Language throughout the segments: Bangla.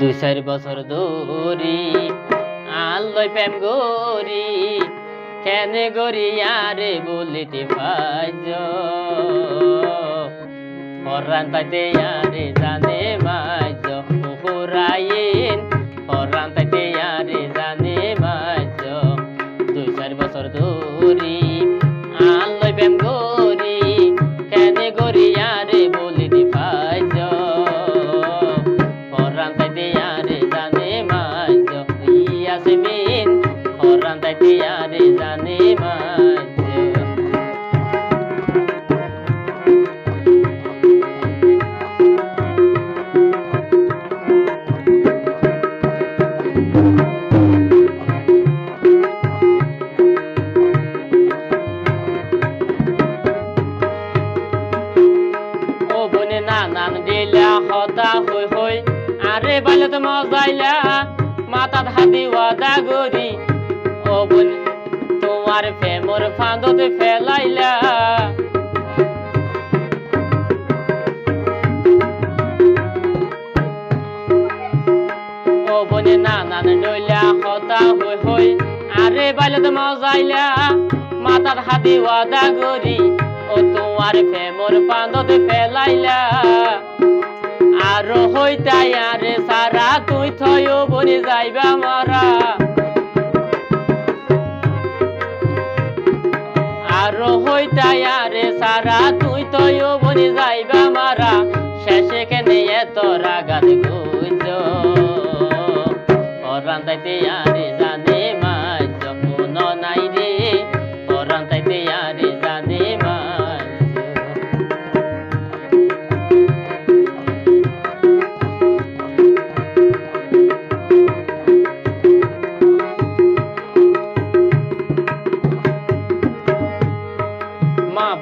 দুই চার বছর ধরি আল্লই প্রেম গরি কেনে গরি আরে বলিতে পাইজ পরান তাইতে আরে হতা হই হই আরে বাইলে তো মজাইলা মাথা হাতি ওয়াদা গরি ও বনে তোমার ফেমর ফাঁদতে ফেলাইলা বনে, না নান ডইলা হতা হই হই আরে বাইলে তো মজাইলা মাথার হাতি ওয়াদা গরি ও তোমার ফেমর পান্দতে ফেলাইলা হইতাই সারা তুই থয়ও বনে যাইবা মারা। আরও হইতাই সারা তুই থয়ও বনে যাইবা মারা। শেষে কেনে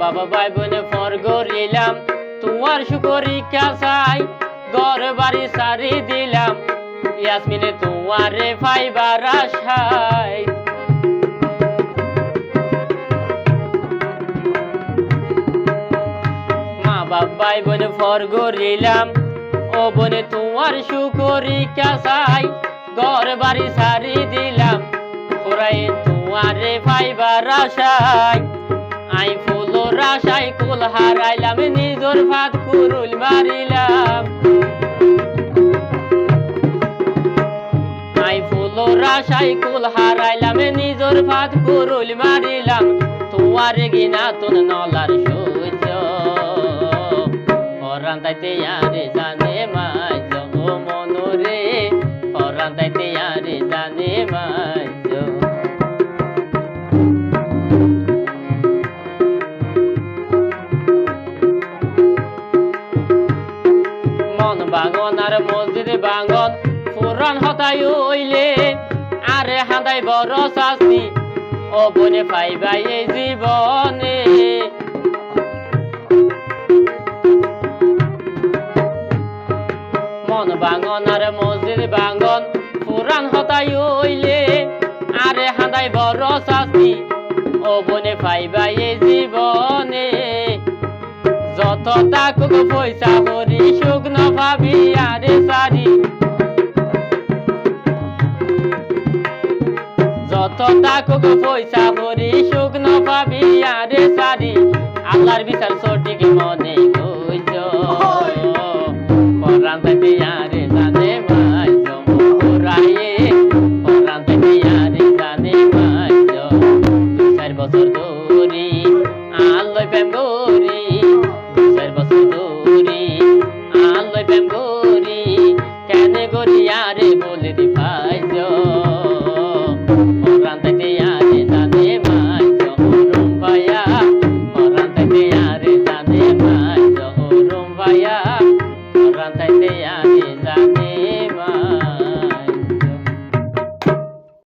বাবা ভাই বোনে ফর গরিলাম তোমার সুকরি কাসাই ঘর বাড়ি সারি দিলাম। ইয়াসমিনে, তোমারে ফাইবার আশায়। মা বাবাই বোনে ফর গরিলাম ও বনে, তোমার সুকরি কাসাই ঘর বাড়ি সারি দিলাম। পুরাই তোমারে ফাইবার আশায়। কুল হারাইলাম, নিজর ভাত কুরুল মারিলাম। আই ফুলোর হারাইলাম, নিজর ভাত কুরুল মারিলাম। তোমার গিনা তোর নলার সূর্য পরান তাইতে আরে জানে বাঙন পুরান হতাই হইলে, আরে হাঁদাই বড় শাস্তি, ও বনে পাইবাই এই জীবনে। মন বাঙন আর মসজিদ বাঙন পুরান হতাই হইলে, আরে হাঁদাই বড় শাস্তি, ও বনে পাইবাই এই জীবনে। যত তাকুক পয়সা হরি শুকনো ভাবি, আরে সারি তাকুক পয়সা হরি শুকনো ভাবি আরে সারি আল্লাহর বিচার সঠিক মনে কইছ পরান তাইতে আরে জানে মাই জমুরায়ে পরান তাইতে আরে জানে দুই চার বছর ধরি আল্লাহ প্রেম